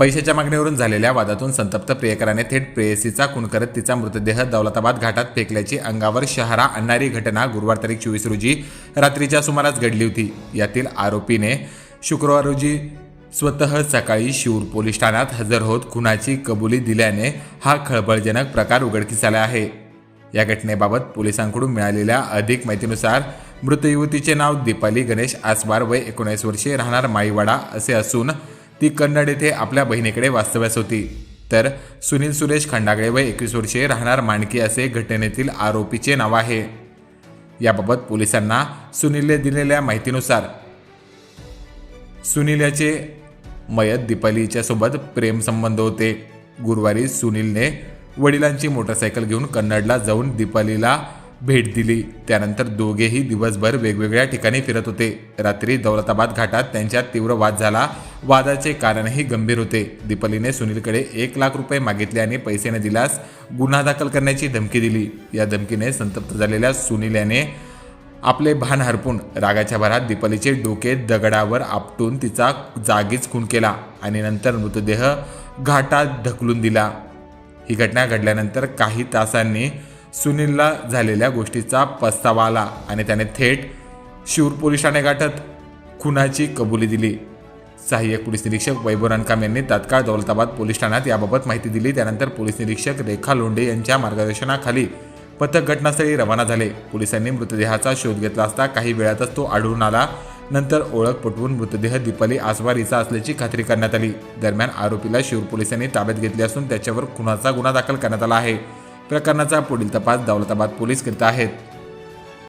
पैशाच्या मागणीवरून झालेल्या वादातून संतप्त प्रियकराने थेट प्रेयसीचा खून करत तिचा मृतदेह दौलताबाद घाटात फेकल्याची अंगावर शहारा आणणारी घटना गुरुवार तारीख चोवीस रोजी रात्रीच्या सुमारास घडली होती. यातील आरोपीने शुक्रवार रोजी स्वतः सकाळी शिवूर पोलीस ठाण्यात हजर होत खुनाची कबुली दिल्याने हा खळबळजनक प्रकार उघडकीस आला आहे. या घटनेबाबत पोलिसांकडून मिळालेल्या अधिक माहितीनुसार मृत युवतीचे नाव दीपाली गणेश आसवार वय एकोणीस वर्षे राहणार माईवाडा असे असून ती कन्नड येथे आपल्या बहिणीकडे वास्तव्यास होती. तर सुनील सुरेश खंडागळे व एकवीस वर्षे राहणार माणकी असे घटनेतील आरोपीचे नाव आहे. याबाबत पोलिसांना सुनीलने दिलेल्या माहितीनुसार सुनील याचे मयत दीपालीच्या सोबत प्रेमसंबंध होते. गुरुवारी सुनीलने वडिलांची मोटरसायकल घेऊन कन्नडला जाऊन दीपालीला भेट दिली. त्यानंतर दोघेही दिवसभर वेगवेगळ्या ठिकाणी फिरत होते. रात्री दौलताबाद घाटात त्यांच्यात तीव्र वाद झाला. वादाचे कारणही गंभीर होते. दीपलीने सुनीलकडे एक लाख रुपये मागितले आणि पैसे न दिल्यास गुन्हा दाखल करण्याची धमकी दिली. या धमकीने संतप्त झालेल्या सुनील याने आपले भान हरपून रागाच्या भरात दीपालीचे डोके दगडावर आपटून तिचा जागीच खून केला आणि नंतर मृतदेह घाटात ढकलून दिला. ही घटना घडल्यानंतर काही तासांनी सुनीलला झालेल्या गोष्टीचा पस्तावा आला आणि त्याने थेट शिवर पोलीस ठाणे गाठत खुनाची कबुली दिली. सहाय्यक पोलीस निरीक्षक वैभव रणकाम यांनी तात्काळ दौलताबाद पोलीस ठाण्यात याबाबत माहिती दिली. त्यानंतर पोलीस निरीक्षक रेखा लोंढे यांच्या मार्गदर्शनाखाली पथक घटनास्थळी रवाना झाले. पोलिसांनी मृतदेहाचा शोध घेतला असता काही वेळातच तो आढळून आला. नंतर ओळख पटवून मृतदेह दीपाली आसवार हिचा असल्याची खात्री करण्यात आली. दरम्यान आरोपीला शिवर पोलिसांनी ताब्यात घेतले असून त्याच्यावर खुनाचा गुन्हा दाखल करण्यात आला आहे. प्रकरणाचा पुढील तपास दौलताबाद पोलीस करीत आहेत.